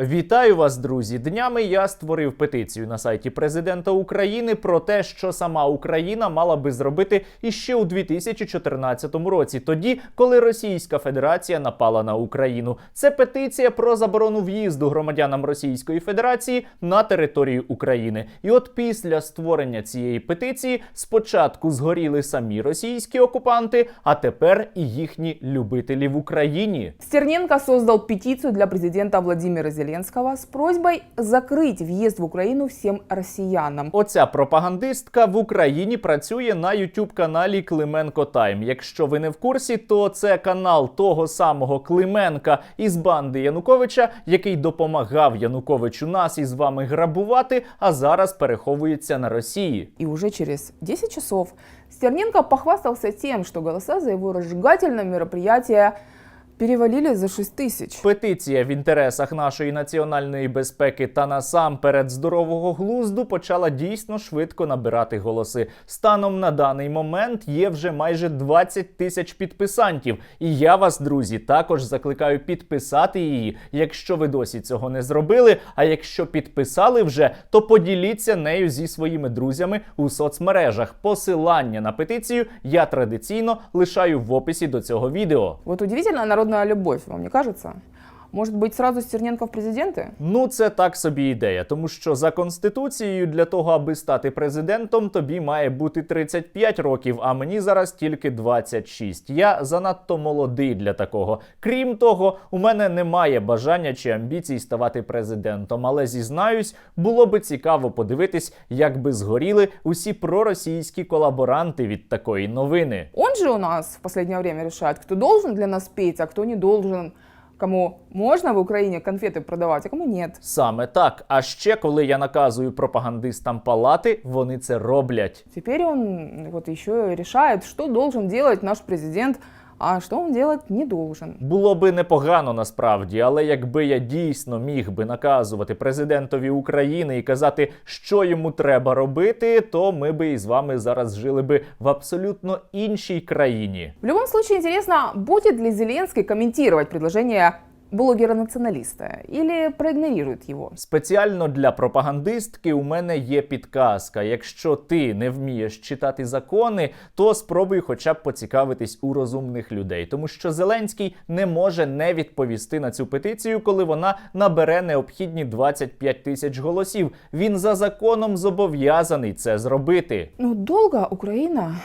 Вітаю вас, друзі! Днями я створив петицію на сайті президента України про те, що сама Україна мала би зробити іще у 2014 році, тоді, коли Російська Федерація напала на Україну. Це петиція про заборону в'їзду громадянам Російської Федерації на територію України. І от після створення цієї петиції спочатку згоріли самі російські окупанти, а тепер і їхні любителі в Україні. Стерненко создал петицию для президента Владимира Зеленского с просьбой закрыть въезд в Украину всем россиянам. Оця пропагандистка в Україні працює на youtube каналі Клименко Тайм. Якщо ви не в курсі, то це канал того самого Клименка із банди Януковича, який допомагав Януковичу нас із вами грабувати, а зараз переховується на Росії. И уже через 10 часов Стерненко похвастался тем, что голоса за его разжигательное мероприятие перевалили за 6 тысяч. Петиція в інтересах нашої національної безпеки та насамперед здорового глузду почала дійсно швидко набирати голоси. Станом на даний момент є вже майже 20 тисяч підписантів. І я вас, друзі, також закликаю підписати її, якщо ви досі цього не зробили. А якщо підписали вже, то поділіться нею зі своїми друзями у соцмережах. Посилання на петицію я традиційно лишаю в описі до цього відео. Вот удивительная народная любовь, вам не кажется? Может быть, сразу Стерненко в президенты? Ну, це так собі ідея, тому що за конституцією для того, аби стати президентом, тобі має бути 35 років, а мені зараз тільки 26. Я занадто молодий для такого. Крім того, у мене немає бажання чи амбіцій ставати президентом, але зізнаюсь, було би цікаво подивитись, як би згоріли усі проросійські колаборанти від такої новини. Он же у нас в последнее время решает, кто должен для нас петь, а кто не должен. Кому можна в Україні конфети продавати, а кому ні. Саме так. А ще коли я наказую пропагандистам палати, вони це роблять. Теперь он вот ще рішає, що должен делать наш президент, а что он делать не должен. Було би непогано насправді, але якби я дійсно міг би наказувати президентові України і казати, що йому треба робити, то ми би із вами зараз жили би в абсолютно іншій країні. В любом случае интересно, будет ли Зеленский комментировать предложение блогера-националиста или проигнорирует его. Спеціально для пропагандистки у мене є підказка. Якщо ти не вмієш читати закони, то спробуй хоча б поцікавитись у розумних людей, тому що Зеленський не може не відповісти на цю петицію, коли вона набере необхідні 25 тисяч голосів. Він за законом зобов'язаний це зробити. Ну, долго Украина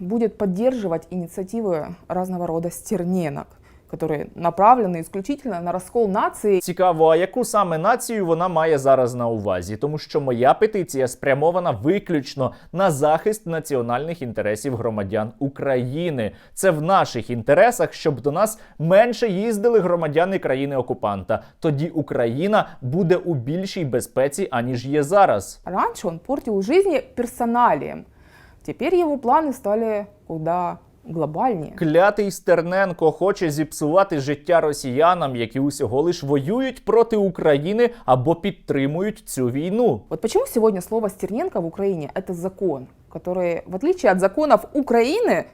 будет поддерживать инициативы разного рода стерненок, которые направлены исключительно на раскол нации Цікаво, а яку саме націю вона має зараз на увазі, тому що моя петиція спрямована виключно на захист національних інтересів громадян України. Це в наших інтересах, щоб до нас менше їздили громадяни країни окупанта. Тоді Україна буде у більшій безпеці, аніж є зараз. Раньше он портил жизни персоналием. Теперь его планы стали куда глобальнее. Клятий Стерненко хоче зіпсувати життя росіянам, які усього лиш воюють проти України або підтримують цю війну. Вот почему сегодня слово Стерненко в Украине – это закон, который, в отличие от законов Украины,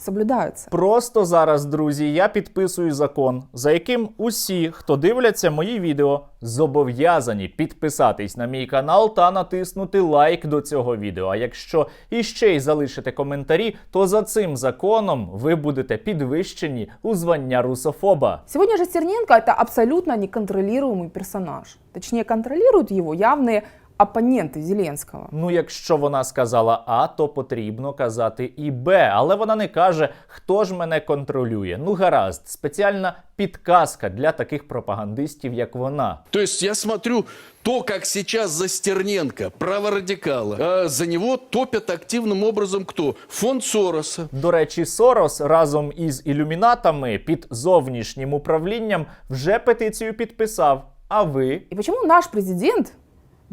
соблюдаются. Просто зараз, друзі, я підписую закон, за яким усі, хто дивляться мої відео, зобов'язані підписатись на мій канал та натиснути лайк до цього відео. А якщо іще й залишите коментарі, то за цим законом ви будете підвищені у звання русофоба. Сегодня же Стерненко – это абсолютно неконтролируемый персонаж. Точнее, контролируют его явные оппоненты Зеленского. Ну, якщо вона сказала А, то потрібно казати і Б. Але вона не каже, хто ж мене контролює. Ну, гаразд, спеціальна підказка для таких пропагандистів, як вона. То есть я смотрю то, как сейчас за Стерненко, праворадикала, а за него топят активным образом кто? Фонд Сороса. До речі, Сорос разом із ілюмінатами під зовнішнім управлінням вже петицію підписав. А ви? И почему наш президент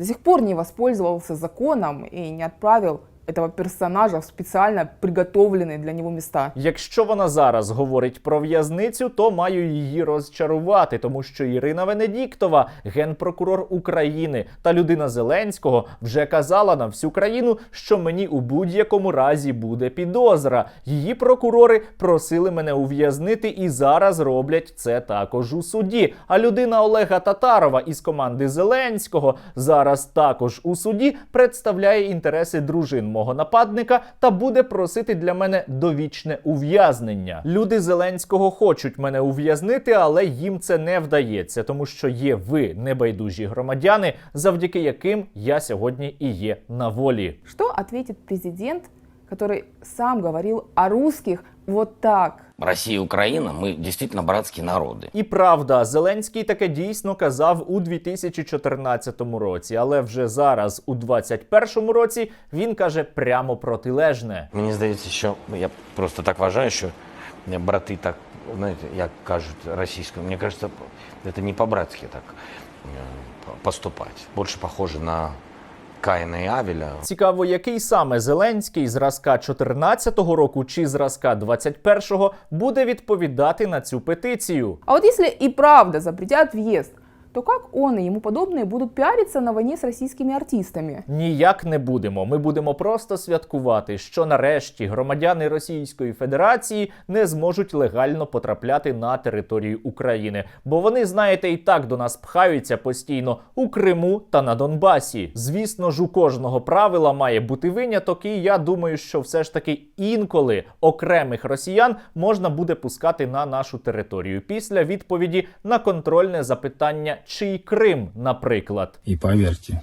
до сих пор не воспользовался законом и не отправил этого персонажа в специально приготовленные для него места. Якщо вона зараз говорить про в'язницю, то маю її розчарувати, тому що Ірина Венедіктова, генпрокурор України та людина Зеленського, вже казала на всю країну, що мені у будь-якому разі буде підозра. Її прокурори просили мене ув'язнити і зараз роблять це також у суді. А людина Олега Татарова із команди Зеленського зараз також у суді представляє інтереси дружин мого нападника та буде просити для мене довічне ув'язнення. Люди Зеленського хочуть мене ув'язнити, але їм це не вдається, тому що є ви небайдужі громадяни, завдяки яким я сьогодні і є на волі. Що відповідає президент, який сам говорив о русских вот так? Россия и Украина, мы действительно братские народы. І правда, Зеленський таке дійсно казав у 2014 році, але вже зараз, у 2021 році, він каже прямо протилежне. Мені здається, що я просто так вважаю, що брати так, знаєте, як кажуть російською, мені кажется, це не по-братськи так е, поступати. Більше похоже на Каїна і Авіля. Цікаво, який саме Зеленський зразка 14-го року чи зразка 21-го буде відповідати на цю петицію. А от якщо і правда запретять въезд, то как он и ему подобные будут пиариться на войне с российскими артистами? Ніяк не будемо. Ми будемо просто святкувати, що нарешті громадяни Російської Федерації не зможуть легально потрапляти на територію України. Бо вони, знаєте, і так до нас пхаються постійно у Криму та на Донбасі. Звісно ж, у кожного правила має бути виняток, і я думаю, що все ж таки інколи окремих росіян можна буде пускати на нашу територію після відповіді на контрольне запитання, чий Крим, наприклад. і поверьте,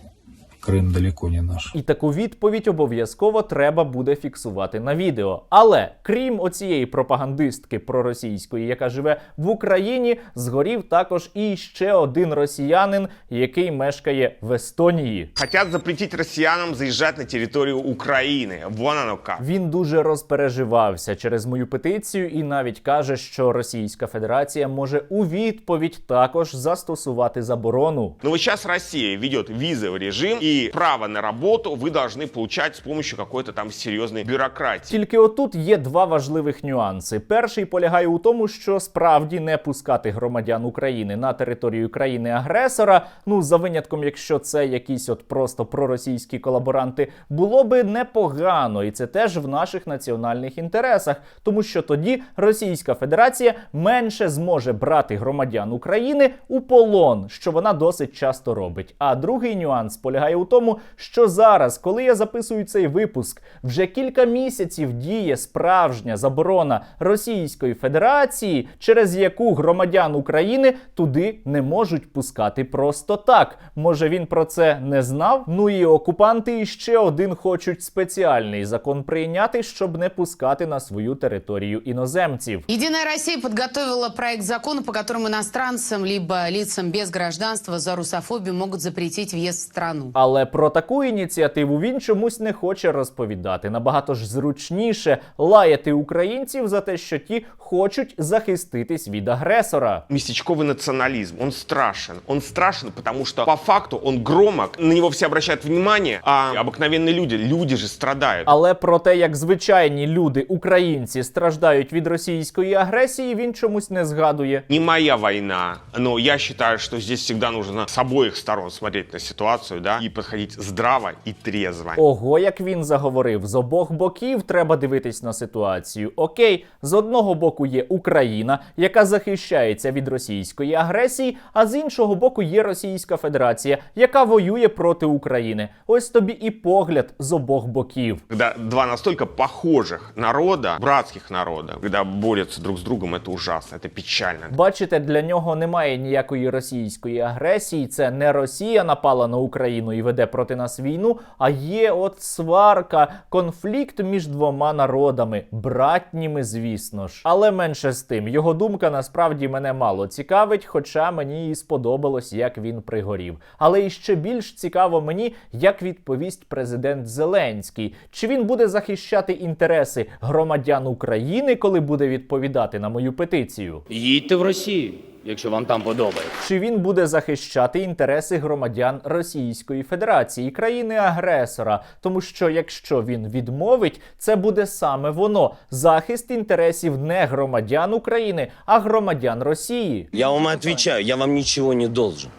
Крым далеко не наш. І таку відповідь обов'язково треба буде фіксувати на відео. Але крім оцієї пропагандистки проросійської, яка живе в Україні, згорів також і ще один росіянин, який мешкає в Естонії. Хотят запретить россиянам заезжать на территорию Украины. Вон оно как. Він дуже розпереживався через мою петицію і навіть каже, що Російська Федерація може у відповідь також застосувати заборону. Но вот сейчас Россия ведет визовый режим, право на работу вы должны получать с помощью какой-то там серьезной бюрократии. Тільки отут є два важливих нюанси. Перший полягає у тому, що справді не пускати громадян України на територію країни-агресора, ну за винятком, якщо це якісь от просто проросійські колаборанти, було би непогано, і це теж в наших національних інтересах, тому що тоді Російська Федерація менше зможе брати громадян України у полон, що вона досить часто робить. А другий нюанс полягає у тому, що зараз, коли я записую цей випуск, вже кілька місяців діє справжня заборона Російської Федерації, через яку громадян України туди не можуть пускати просто так. Може він про це не знав? Ну і окупанти ще один хочуть спеціальний закон прийняти, щоб не пускати на свою територію іноземців. Единая Россия подготовила проект закона, по которому иностранцам либо лицам без гражданства за русофобию могут запретить въезд в страну. Але про таку ініціативу він чомусь не хоче розповідати. Набагато ж зручніше лаяти українців за те, що ті хочуть захиститись від агресора. Местечковый национализм, он страшен. Он страшен, потому что по факту он громок, на него все обращают внимание, а обыкновенные люди, люди же страдают. Але про те, як звичайні люди, українці, страждають від російської агресії, він чомусь не згадує. Не моя война, но я считаю, что здесь всегда нужно с обоих сторон смотреть на ситуацию, да, и подходить здраво и трезво. Ого, як він заговорив, з обох боків треба дивитись на ситуацію. Окей, з одного боку є Україна, яка захищається від російської агресії, а з іншого боку є Російська Федерація, яка воює проти України. Ось тобі і погляд з обох боків. Когда два настолько похожих народа, братских народа, когда борются друг с другом, это ужасно, это печально. Бачите, для нього немає ніякої російської агресії. Це не Росія напала на Україну і веде проти нас війну, а є от сварка, конфлікт між двома народами, братніми, звісно ж. Але менше з тим, його думка насправді мене мало цікавить, хоча мені і сподобалось, як він пригорів. Але іще більш цікаво мені, як відповість президент Зеленський. Чи він буде захищати інтереси громадян України, коли буде відповідати на мою петицію? Їдьте в Росію. Якщо вам там подобається. Чи він буде захищати інтереси громадян Російської Федерації, країни-агресора? Тому що якщо він відмовить, це буде саме воно захист інтересів не громадян України, а громадян Росії. Я вам відповідаю, я вам нічого не должен.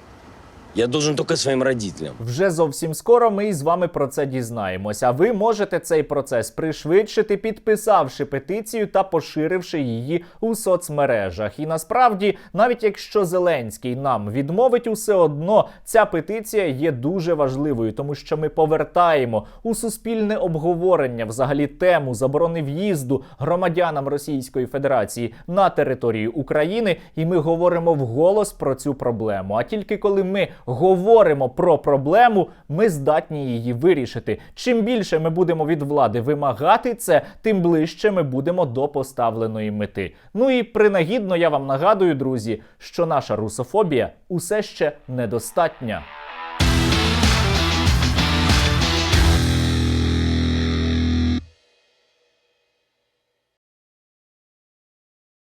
Я должен только своим родителям. Вже зовсім скоро ми із вами про це дізнаємось. А ви можете цей процес пришвидшити, підписавши петицію та поширивши її у соцмережах. І насправді, навіть якщо Зеленський нам відмовить, усе одно ця петиція є дуже важливою, тому що ми повертаємо у суспільне обговорення взагалі тему заборони в'їзду громадянам Російської Федерації на територію України, і ми говоримо вголос про цю проблему. А тільки коли ми говоримо про проблему, ми здатні її вирішити. Чим більше ми будемо від влади вимагати це, тим ближче ми будемо до поставленої мети. Ну і принагідно я вам нагадую, друзі, що наша русофобія усе ще недостатня.